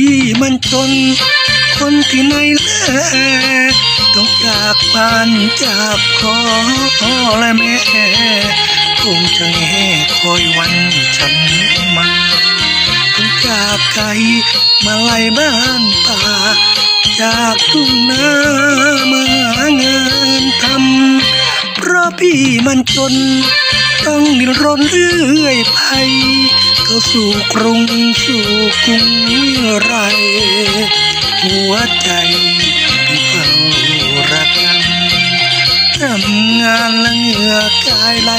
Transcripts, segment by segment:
พี่มันจน คนที่ไหนแลต้องจากบ้านจากพ่อและแม่คงจะแง่คอยวันฉันมาต้องจากไกลมาไล่บ้านป่า จากทุ่งนามางานทำเพราะพี่มันจน ต้องดิ้นรนเรื่อยไปเข้าสู่กรุงสู่กรุงเมื่อไร หัวใจพี่เฝ้าระกันทำงานและเหงื่อกายไหล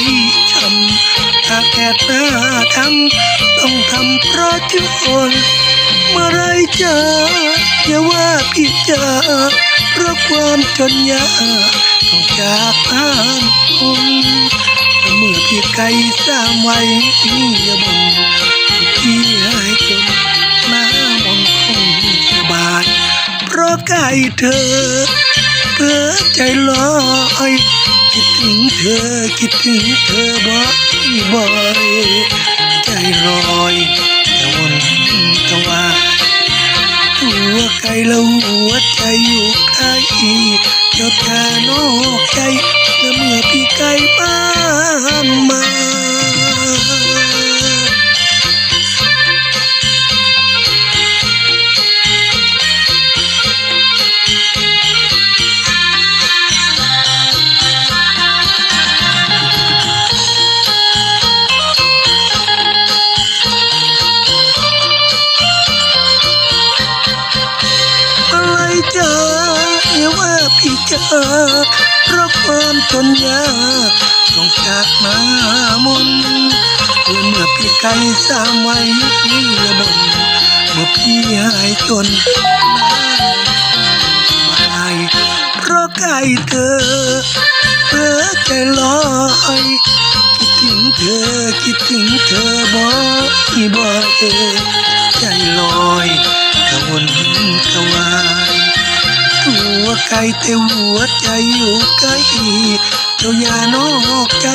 ช้ำถ้าแค่หน้าทำต้องทำเพราะจนเมื่อไรจะอย่าว่าพี่จะเพราะความจนยากต้องจากบ้านคนแต่ เมื่อพี่ไกลสร้างไว้อย่าบ่นที่ให้จนหน้ามนต์คงสบายเพราะกายเธอเพื่อใจลอยคิดถึงเธอคิดถึงเธอบ่อยบ่อย อะไรเจอย่าว่าพี่เจอเพราะความจนยากต้องจากมามนเมื่อพี่ไกลสร้างไว้อย่บนเมื่อพี่หายจนมาเพราะใกล้เธอเพื่อใจลอยคิดถึงเธอคิดถึงเธอบ่อยบ่อยใจลอยกระวนกระวาย ใครแต่หัวใจอยู่ใกล้เจ้าอย่านอกใจ